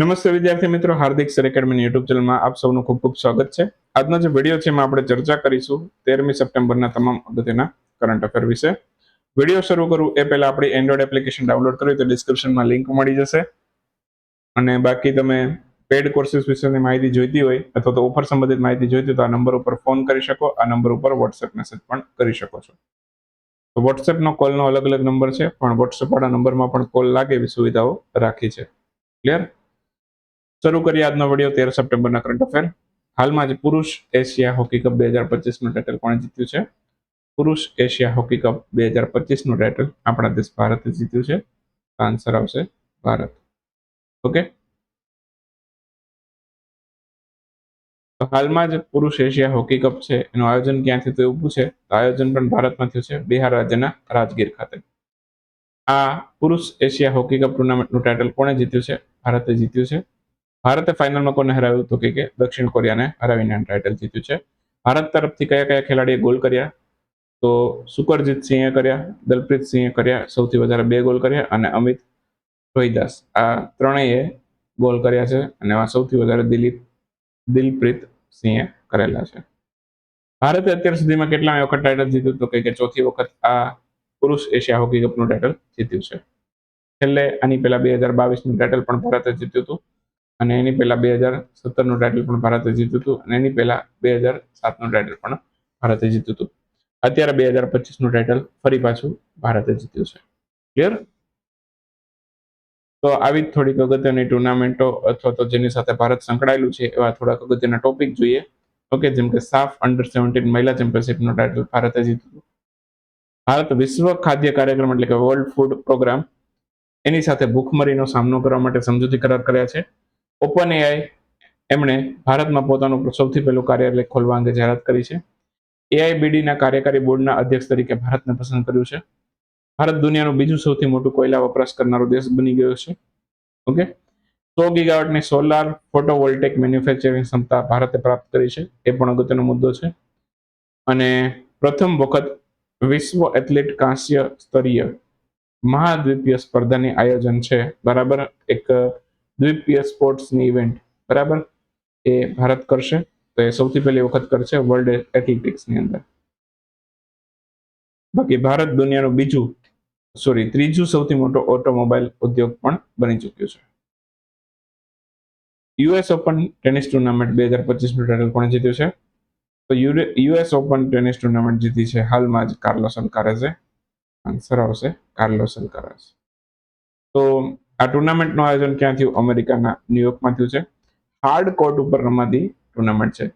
નમસ્તે વિદ્યાર્થી મિત્રો, હાર્દિક સર એકેડમી યુટ્યુબ ચેનલમાં આપ સૌનું ખૂબ ખૂબ સ્વાગત છે. આજનો જે વીડિયો છે એમાં આપણે ચર્ચા કરીશું તેરમી સપ્ટેમ્બરના તમામ અગત્યના કરંટ અફેર વિશે. વીડિયો શરૂ કરું એ પહેલા આપણી એન્ડ્રોઈડ એપ્લિકેશન ડાઉનલોડ કરવી તો ડિસ્ક્રિપ્શનમાં લિંક મળી જશે. અને બાકી તમે પેડ કોર્સીસ વિશેની માહિતી જોઈતી હોય અથવા તો ઓફર સંબંધિત માહિતી જોઈતી તો આ નંબર ઉપર ફોન કરી શકો, આ નંબર ઉપર વોટ્સએપ મેસેજ પણ કરી શકો છો. તો વોટ્સએપનો કોલનો અલગ અલગ નંબર છે, પણ વોટ્સએપ વાળા નંબરમાં પણ કોલ લાગે એવી સુવિધાઓ રાખી છે. ક્લિયર શરૂ કરીએ આજનો વીડિયો તેર સપ્ટેમ્બરના કરંટ અફેર. હાલમાં જ પુરુષ એશિયા હોકી કપ બે હજાર પચીસનું ટાઇટલ કોણે જીત્યું છે? પુરુષ એશિયા હોકી કપ બે હજાર પચીસનું ટાઇટલ આપણા દેશ ભારતે જીત્યું છે. આન્સર આવશે ભારત. ઓકે તો હાલમાં જ પુરુષ એશિયા હોકી કપ છે. એનું આયોજન ક્યાંથી થયું ઊભું પૂછે તો આયોજન પણ ભારતમાં થયું છે. બિહાર રાજ્યના રાજગીર ખાતે. આ પુરુષ એશિયા હોકી કપ ટુર્નામેન્ટનું ટાઇટલ કોણે જીત્યું છે? ભારતે જીત્યું છે. ભારતે ફાઇનલમાં કોને હરાવ્યું? તો કે દક્ષિણ કોરિયાને હરાવીને ટાઇટલ જીત્યું છે. ભારત તરફથી કયા કયા ખેલાડીએ ગોલ કર્યા? તો સુકરજીત સિંહે કર્યા, દલપ્રીત સિંહે કર્યા, સૌથી વધારે બે ગોલ કર્યા અને અમિત રોહિદાસ. આ ત્રણેય ગોલ કર્યા છે અને આ સૌથી વધારે દિલીપ, દિલપ્રીત સિંહે કરેલા છે. ભારતે અત્યાર સુધીમાં કેટલા વખત ટાઇટલ જીત્યું? તો કે ચોથી વખત આ પુરુષ એશિયા હોકી કપનું ટાઇટલ જીત્યું છે. છેલ્લે આની પહેલા બે હજાર બાવીસનું ટાઇટલ પણ ભારતે જીત્યું હતું. અને એની પહેલા બે હજાર સત્તરનું ટાઇટલ પણ ભારતે જીત્યું હતું અને એની પહેલા બે હજાર સાતનું ટાઇટલ પણ ભારતે જીત્યું હતું. અત્યારે બે હજાર પચીસનું ટાઇટલ ફરી પાછું ભારતે જીત્યું છે. ક્લિયર તો આવી જ થોડીક અગત્યની ટુર્નામેન્ટો અથવા તો જેની સાથે ભારત સંકળાયેલું છે એવા થોડાક અગત્યના ટોપિક જોઈએ. ઓકે જેમ કે સાફ અંડર સેવન્ટીન મહિલા ચેમ્પિયનશિપનું ટાઇટલ ભારતે જીત્યું ભારત વિશ્વ ખાદ્ય કાર્યક્રમ એટલે કે વર્લ્ડ ફૂડ પ્રોગ્રામ એની સાથે ભૂખમરીનો સામનો કરવા માટે સમજૂતી કરાર કર્યા છે. ઓપન એઆઈ એમણે ભારતમાં પોતાનું સૌથી પહેલું કાર્યાલય ખોલવા અંગે જાહેરાત કરી છે. એઆઈબીડીના કાર્યકારી બોર્ડના અધ્યક્ષ તરીકે ભારતને પસંદ કર્યું છે. ભારત દુનિયાનું બીજું સૌથી મોટું કોયલા વપરાશ કરનારો દેશ બની ગયો છે. ઓકે? સો ગીગાવટની સોલાર ફોટોવોલ્ટેક મેન્યુફેક્ચરિંગ ક્ષમતા ભારતે પ્રાપ્ત કરી છે. એ પણ અગત્યનો મુદ્દો છે. અને પ્રથમ વખત વિશ્વ એથ્લેટ કાંસ્ય સ્તરીય મહાદ્વીપીય સ્પર્ધાની આયોજન છે. બરાબર? એક દ્વીપીય સ્પોર્ટ્સની ઇવેન્ટ બરાબર? એ ભારત કરશે. તો એ સૌથી પહેલી વખત કરશે વર્લ્ડ એથ્લેટિક્સની અંદર. બાકી ભારત દુનિયાનું બીજું સોરી ત્રીજું સૌથી મોટો ઓટોમોબાઈલ ઉદ્યોગ પણ બની ચૂક્યું છે. યુએસ ઓપન ટેનિસ ટુર્નામેન્ટ બે હજાર પચીસનું ટાઇટલ કોણે જીત્યું છે? તો યુએસ ઓપન ટેનિસ ટુર્નામેન્ટ જીતી છે હાલમાં જ કાર્લોસ અલ્કારેઝે આન્સર આવશે કાર્લોસ અલ્કારેઝ તો આ ટુર્નામેન્ટનું આયોજન ક્યાં થયું? અમેરિકાના ન્યુયોર્કમાં થયું છે. હાર્ડ કોર્ટ ઉપર રમાતી ટુર્નામેન્ટ છે.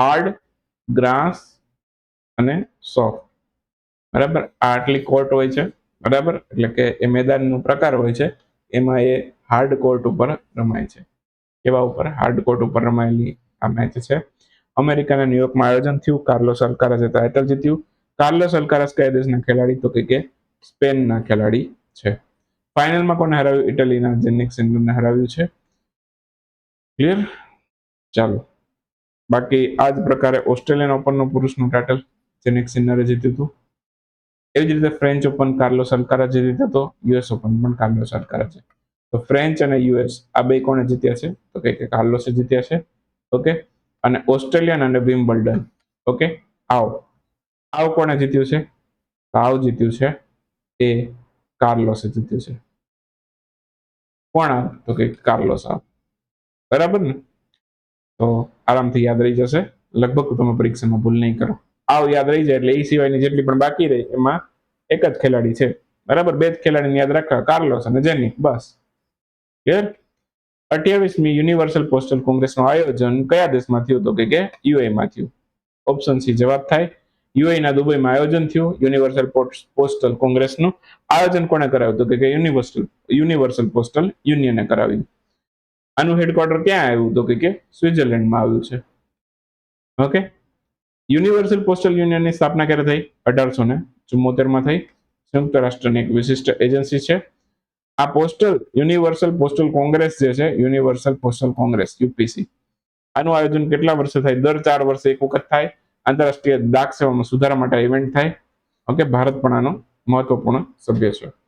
હાર્ડ ગ્રાસ અને સોફ્ટ બરાબર? આ આટલી કોર્ટ હોય છે. બરાબર? એટલે કે એ મેદાનનો પ્રકાર હોય છે. એમાં એ હાર્ડ કોર્ટ ઉપર રમાય છે. કેવા ઉપર હાર્ડ કોર્ટ ઉપર રમાયેલી આ મેચ છે. અમેરિકાના ન્યુયોર્કમાં આયોજન થયું. કાર્લોસ અલ્કારાઝે ટાઇટલ જીત્યું. કાર્લોસ અલ્કારાઝ કયા દેશના ખેલાડી? તો કે સ્પેનના ખેલાડી છે. ફાઇનલમાં કોને હરાવ્યું? ઇટલીના જેનિક સિન્ડરને હરાવ્યું છે. ક્લિયર ચાલો. બાકી આ જ પ્રકારે ઓસ્ટ્રેલિયન ઓપનનું પુરુષનું ટાઇટલ જેનિક સિન્નરે જીત્યું હતું. એવી જ રીતે ફ્રેન્ચ ઓપન કાર્લો સરકારા જીત્યો હતો યુએસ ઓપન પણ કાર્લો સરકારા છે. તો ફ્રેન્ચ અને યુએસ આ બે કોણે જીત્યા છે? તો કે કાર્લોસે જીત્યા છે. ઓકે? અને ઓસ્ટ્રેલિયન અને વિમ્બલ્ડન ઓકે? આવ. આવ કોણે જીત્યું છે? આવ જીત્યું છે એ કાર્લોસે જીત્યું છે. કોણ? તો કે કાર્લોસ આવ બરાબર ને? તો આરામથી યાદ રહી જશે. લગભગ તમે પરીક્ષામાં ભૂલ નહીં કરો. આવ યાદ રહી જાય એટલે એ સિવાયની જેટલી પણ બાકી રહી, એમાં એક જ ખેલાડી છે. બરાબર? બે જ ખેલાડીને યાદ રાખવા કાર્લોસ અને જેની. બસ. ક્લિયર અઠ્યાવીસમી યુનિવર્સલ પોસ્ટલ કોંગ્રેસનું આયોજન કયા દેશમાં થયું તો કે યુએમાં થયું. ઓપ્શન સી જવાબ થાય. યુએના દુબઈમાં આયોજન થયું. યુનિવર્સલ પોસ્ટલ કોંગ્રેસનું આયોજન કોણે કરાવ્યું તો કે યુનિવર્સલ યુનિવર્સલ પોસ્ટલ યુનિયને કરાવી આનું હેડક્વાર્ટર ક્યાં આવ્યું તો કે સ્વિટ્ઝરલેન્ડમાં આવ્યું છે. ઓકે યુનિવર્સલ પોસ્ટલ યુનિયનની સ્થાપના ક્યારે થઈ? અઢારસો ને ચુમ્મોતેરમાં થઈ. સંયુક્ત રાષ્ટ્રની એક વિશિષ્ટ એજન્સી છે. આ પોસ્ટલ યુનિવર્સલ પોસ્ટલ કોંગ્રેસ જે છે, યુનિવર્સલ પોસ્ટલ કોંગ્રેસ, યુપીસી. આનું આયોજન કેટલા વર્ષે થાય? દર ચાર વર્ષે એક વખત થાય. આંતરરાષ્ટ્રીય ડાક સેવામાં સુધારા માટે ઇવેન્ટ થાય. ઓકે ભારત પણ આનો મહત્વપૂર્ણ સભ્ય છે.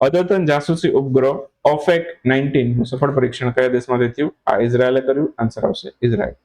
અદ્યતન જાસૂસી ઉપગ્રહ ઓફેક નાઇન્ટીન સફળ પરીક્ષણ કયા દેશમાંથી થયું? આ ઇઝરાયલે કર્યું. આન્સર આવશે ઇઝરાયલ.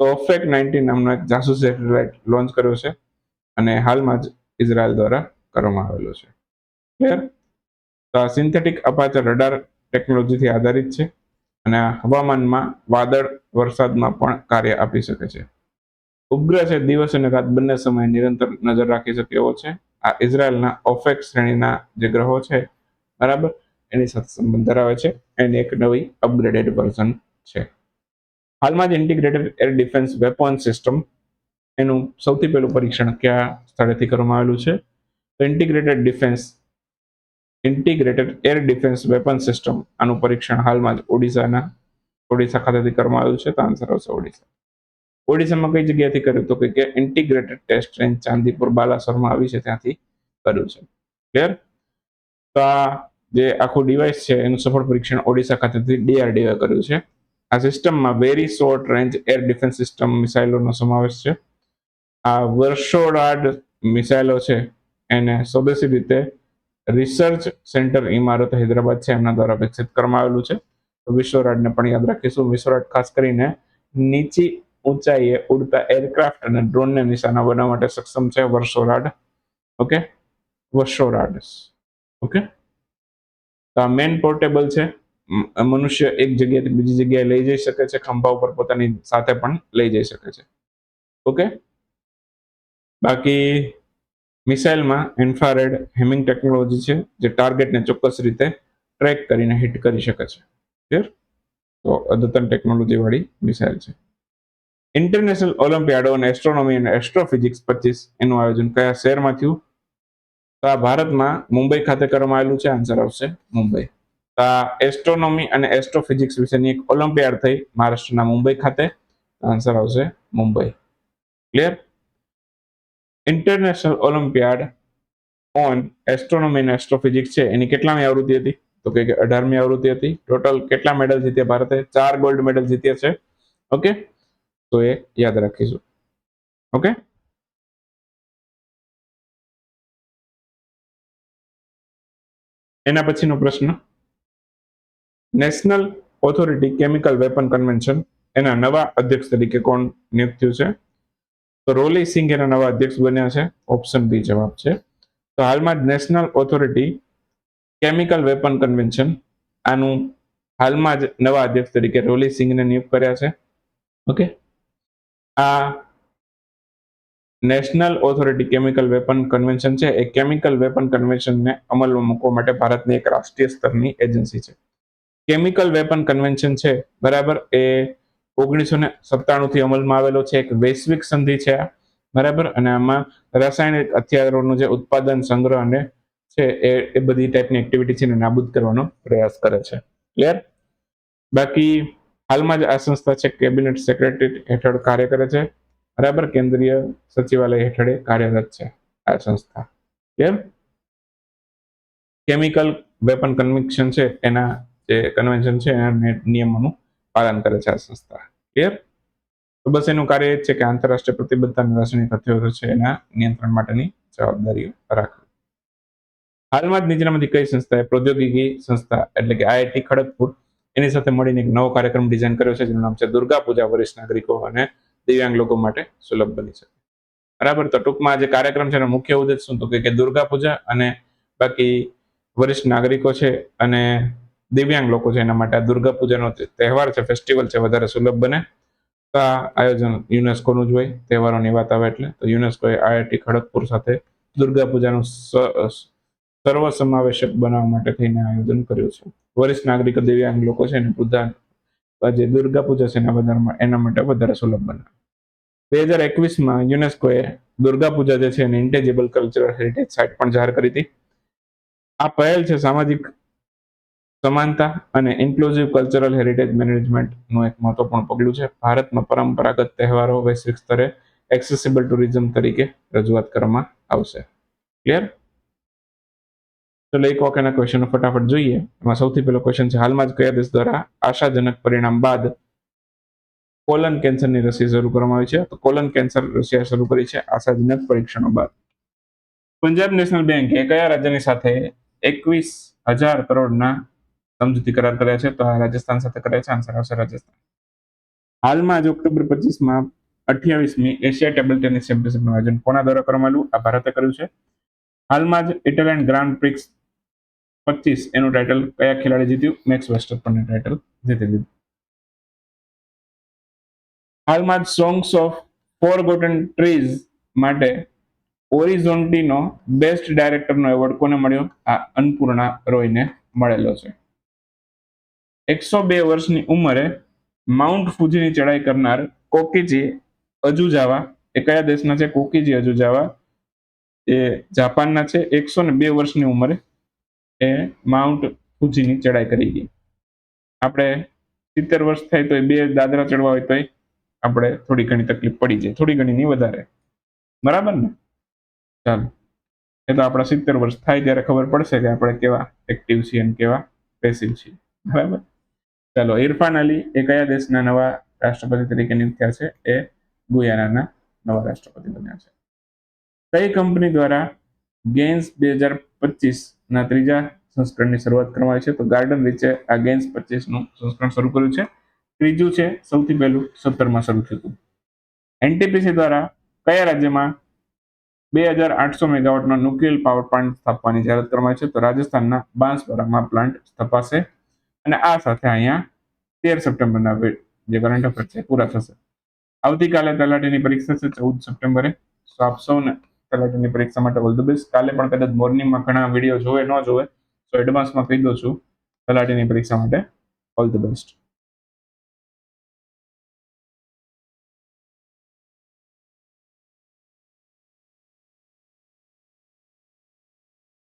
તો ઓફેક નાઇન્ટીન નામનો એક જાસૂસી સેટેલાઇટ લોન્ચ કર્યો છે અને હાલમાં જ ઇઝરાયલ દ્વારા કરવામાં આવેલો છે. ક્લિયર તો આ સિન્થેટિક અપાચર રડાર ટેકનોલોજીથી આધારિત છે અને આ હવામાનમાં વાદળ વરસાદમાં પણ કાર્ય આપી શકે છે. ઉપગ્રહ છે, દિવસ અને રાત બંને સમયે નિરંતર નજર રાખી શકે એવો છે. આ ઇઝરાયલના ઓફેક શ્રેણીના જે ગ્રહો છે બરાબર? એની સાથે સંબંધ ધરાવે છે. એની એક નવી અપગ્રેડેડ વર્ઝન છે. હાલમાં જ integrated air defence weapon system એનું સૌથી પહેલું પરીક્ષણ કયા સ્થળેથી કરવામાં આવેલું છે? તો integrated defence integrated air defence weapon system આનું પરીક્ષણ હાલમાં જ ઓડિશાના, ઓડિશા ખાતેથી કરવામાં આવ્યું છે. તો આન્સર આવશે ઓડિશા. ઓડિશામાં કઈ જગ્યાએથી કર્યું? તો કે ઇન્ટિગ્રેટેડ ટેસ્ટ રેન્જ ચાંદીપુર બાલાસરમાં આવી છે. ત્યાંથી કર્યું છે. ક્લિયર આ જે આખું ડિવાઇસ છે, એનું સફળ પરીક્ષણ ઓડિશા ખાતેથી ડીઆરડીઓએ કર્યું છે. આ સિસ્ટમમાં very short range air defence system મિસાઇલોનો સમાવેશ છે. આ વર્ષોરાડ મિસાઇલો છે, એને સ્વદેશી રીતે રિસર્ચ સેન્ટર ઇમારત હૈદરાબાદ છે, એમના દ્વારા વિકસિત કરવામાં આવેલું છે. તો વિશ્વરાડને પણ યાદ રાખીશું. વિશ્વરાડ ખાસ કરીને નીચી ઊંચાઈએ ઉડતા એરક્રાફ્ટ અને ડ્રોનને નિશાના બનાવવા માટે સક્ષમ છે વર્ષોરાડ ઓકે વર્ષોરાડ ઓકે? તો આ મેન પોર્ટેબલ છે. મનુષ્ય એક જગ્યાએથી બીજી જગ્યાએ લઈ જઈ શકે છે, ખંભા ઉપર પોતાની સાથે પણ લઈ જઈ શકે છે. ઓકે? બાકી મિસાઇલમાં ઇન્ફ્રારેડ હેમિંગ ટેકનોલોજી છે, જે ટાર્ગેટને ચોક્કસ રીતે ટ્રેક કરીને હિટ કરી શકે છે. ક્લિયર તો અદ્યતન ટેકનોલોજીવાળી મિસાઇલ છે. ઇન્ટરનેશનલ ઓલિમ્પિયાડો અને એસ્ટ્રોનોમી અને એસ્ટ્રોફિઝિક્સ પચીસ એનું આયોજન કયા શહેરમાં થયું? તો આ ભારતમાં મુંબઈ ખાતે કરવામાં આવેલું છે? આન્સર આવશે. મુંબઈ. તો આ એસ્ટ્રોનોમી અને એસ્ટ્રોફિઝિક્સ વિશેની એક ઓલિમ્પિયાડ થઈ મહારાષ્ટ્રના મુંબઈ ખાતે. આન્સર આવશે. Mumbai. Clear international olympiad on astronomy અને એસ્ટ્રોફિઝિક્સ છે. એની કેટલામી આવૃત્તિ હતી? તો કે અઢારમી આવૃત્તિ હતી. ટોટલ કેટલા મેડલ જીત્યા ભારતે? ચાર ગોલ્ડ મેડલ જીત્યા છે. ઓકે તો એ યાદ રાખીશું. ઓકે એના પછીનો પ્રશ્ન. National authority chemical weapon convention એના નવા અધ્યક્ષ તરીકે કોણ નિયુક્ત થયું છે? તો રોલી સિંઘ એના નવા અધ્યક્ષ બન્યા છે. ઓપ્શન બી જવાબ છે. તો હાલમાં જ national authority chemical weapon convention આનું હાલમાં જ નવા અધ્યક્ષ તરીકે રોલી સિંઘને નિયુક્ત કર્યા છે. ઓકે આ national authority chemical weapon convention છે. એ કેમિકલ વેપન કન્વેન્શનને અમલમાં મૂકવા માટે ભારતની એક રાષ્ટ્રીય સ્તરની એજન્સી છે. કેમિકલ વેપન કન્વેન્શન છે, બરાબર? એ ઓગણીસો ને સત્તાણું થી અમલમાં આવેલો છે. એક વૈશ્વિક સંધિ છે બરાબર? અને આમાં રાસાયણિક હથિયારોનું જે ઉત્પાદન, સંગ્રહ અને છે, એ એ બધી ટાઈપની એક્ટિવિટી છે નાબૂદ કરવાનો પ્રયાસ કરે છે. ક્લિયર બાકી હાલમાં જ આ સંસ્થા છે કેબિનેટ સેક્રેટરી હેઠળ કાર્ય કરે છે. બરાબર? કેન્દ્રીય સચિવાલય હેઠળ કાર્યરત છે આ સંસ્થા. ક્લિયર કેમિકલ વેપન કન્વિક્શન છે, એના જે કન્વેન્શન છે, એના નિયમોનું પાલન કરે છે આ સંસ્થા. ક્લિયર તો બસ એનું કાર્ય એ છે કે આંતરરાષ્ટ્રીય પ્રતિબદ્ધતા અને રાસાયણિક હથિયારો છે એના નિયંત્રણ માટેની જવાબદારીઓ રાખવી. હાલમાં જ નીચેનામાંથી કઈ સંસ્થાએ પ્રૌદ્યોગિકી સંસ્થા એટલે કે આઈઆઈટી ખડગપુર એની સાથે મળીને એક નવો કાર્યક્રમ ડિઝાઇન કર્યો છે, જેનું નામ છે દુર્ગા પૂજા વરિષ્ઠ નાગરિકો અને દિવ્યાંગ લોકો માટે સુલભ બની શકે. બરાબર? તો ટૂંકમાં જે કાર્યક્રમ છે એનો મુખ્ય ઉદ્દેશ શું? તો કે દુર્ગા પૂજા અને બાકી વરિષ્ઠ નાગરિકો છે અને દિવ્યાંગ લોકો છે એના માટે આ દુર્ગા પૂજાનો તહેવાર છે ફેસ્ટિવલ છે, વધારે સુલભ બને. તો આ આયોજન યુનેસ્કોનું જ હોય, તહેવારોની વાત આવે એટલે. તો યુનેસ્કોએ આઈઆઈટી ખડગપુર સાથે દુર્ગા પૂજાનું સ- સર્વ બનાવવા માટે થઈને આયોજન કર્યું છે. વરિષ્ઠ નાગરિકો, દિવ્યાંગ લોકો છે ને વૃદ્ધા જે દુર્ગા પૂજા છે એના વધારે એના માટે વધારે સુલભ બનાવે. બે હજાર એકવીસમાં યુનેસ્કોએ દુર્ગા પૂજા જે છે એને ઇન્ટેજેબલ કલ્ચરલ હેરિટેજ સાઇટ પણ જાહેર કરી હતી. આ પહેલ છે સામાજિક સમાનતા અને ઇન્ક્લુઝિવ કલ્ચરલ હેરિટેજ મેનેજમેન્ટનું એક મહત્વપૂર્ણ પગલું છે. ભારતમાં પરંપરાગત તહેવારો વૈશ્વિક સ્તરે એક્સેસિબલ ટુરિઝમ તરીકે રજૂઆત કરવામાં આવશે. ક્લિયર ચલો એક વખતના ક્વેશ્ચનો ફટાફટ જોઈએ. એમાં સૌથી પહેલો ક્વેશ્ચન છે, હાલમાં જ કયા દેશ દ્વારા આશાજનક પરિણામ બાદ કોલન કેન્સરની રસી શરૂ કરવામાં આવી છે. તો કોલન કેન્સર રસી શરૂ કરી છે આશાજનક પરીક્ષણો બાદ. પંજાબ નેશનલ બેંકે કયા રાજ્યની સાથે એકવીસ હજાર કરોડના સમજૂતી કરાર કર્યા છે? તો આ રાજસ્થાન સાથે કર્યા છે? આન્સર આવશે રાજસ્થાન. હાલમાં જ ઓક્ટોબર પચીસમાં અઠ્યાવીસમી એશિયા ટેબલ ટેનિસ ચેમ્પિયનશિપનું આયોજન કોના દ્વારા કરવામાં આવ્યું? આ ભારતે કર્યું છે. હાલમાં જ ઇટાલિયન ગ્રાન્ડ પ્રિક્સ પચીસ એનું ટાઇટલ કયા ખેલાડી જીત્યું? મેક્સ વેસ્ટરપનનું ટાઇટલ જીતી લીધું. હાલમાં જ songs of forgotten trees માટે ઓરિઝોન્ટીનો બેસ્ટ ડાયરેક્ટરનો એવોર્ડ કોને મળ્યો? આ અન્નપૂર્ણા રોયને મળેલો છે. એકસો બે વર્ષની ઉંમરે માઉન્ટ ફુજીની ચડાઈ કરનાર કોકીજી અજુજાવા, એ કયા દેશના છે? કોકીજી અજુજાવા, એ જાપાનના છે. એકસો ને બે વર્ષની ઉંમરે એ માઉન્ટ ફુજીની ચડાઈ કરી ગઈ. આપણે સિત્તેર વર્ષ થાય તો એ બે દાદરા ચડવા હોય તોય આપણે થોડી ઘણી તકલીફ પડી જાય, થોડી ઘણી નહીં વધારે. બરાબર ને? ચાલો. એ તો આપણા સિત્તેર વર્ષ થાય ત્યારે ખબર પડશે કે આપણે કેવા એક્ટિવ છીએ અને કેવા પેસિવ છીએ. બરાબર? ચાલો, ઇરફાન અલી એ કયા દેશના નવા રાષ્ટ્રપતિ તરીકે નિયુક્ત થયા છે? એ ગુયાનાના નવા રાષ્ટ્રપતિ બન્યા છે. કઈ કંપની દ્વારા ગેન્સ બે હજાર પચીસ ના ત્રીજા સંસ્કરણની શરૂઆત કરવામાં આવી છે? તો ગાર્ડન રીચે આ ગેન્સ પચીસનું સંસ્કરણ શરૂ કર્યું છે. ત્રીજું છે સૌથી પહેલું સત્તરમાં શરૂ થયું. હતું એનટીપીસી દ્વારા કયા રાજ્યમાં બે હજાર આઠસો મેગાવોટનો ન્યુક્લિયર પાવર પ્લાન્ટ સ્થાપવાની જાહેરાત કરવામાં છે? તો રાજસ્થાનના બાંસવાડામાં પ્લાન્ટ સ્થપાશે અને આ સાથે અહીંયા તેર સપ્ટેમ્બરના જે કરંટ અફેર છે પૂરા થશે. આવતીકાલે તલાટીની પરીક્ષા છે, ચૌદ સપ્ટેમ્બરે. સો આપ સૌને તલાટીની પરીક્ષા માટે ઓલ ધ બેસ્ટ કાલે પણ કદાચ મોર્નિંગમાં ઘણા વીડિયો જોવે, ન જોવે, તો એડવાન્સમાં કહી દઉં છું. તલાટીની પરીક્ષા માટે ઓલ ધ બેસ્ટ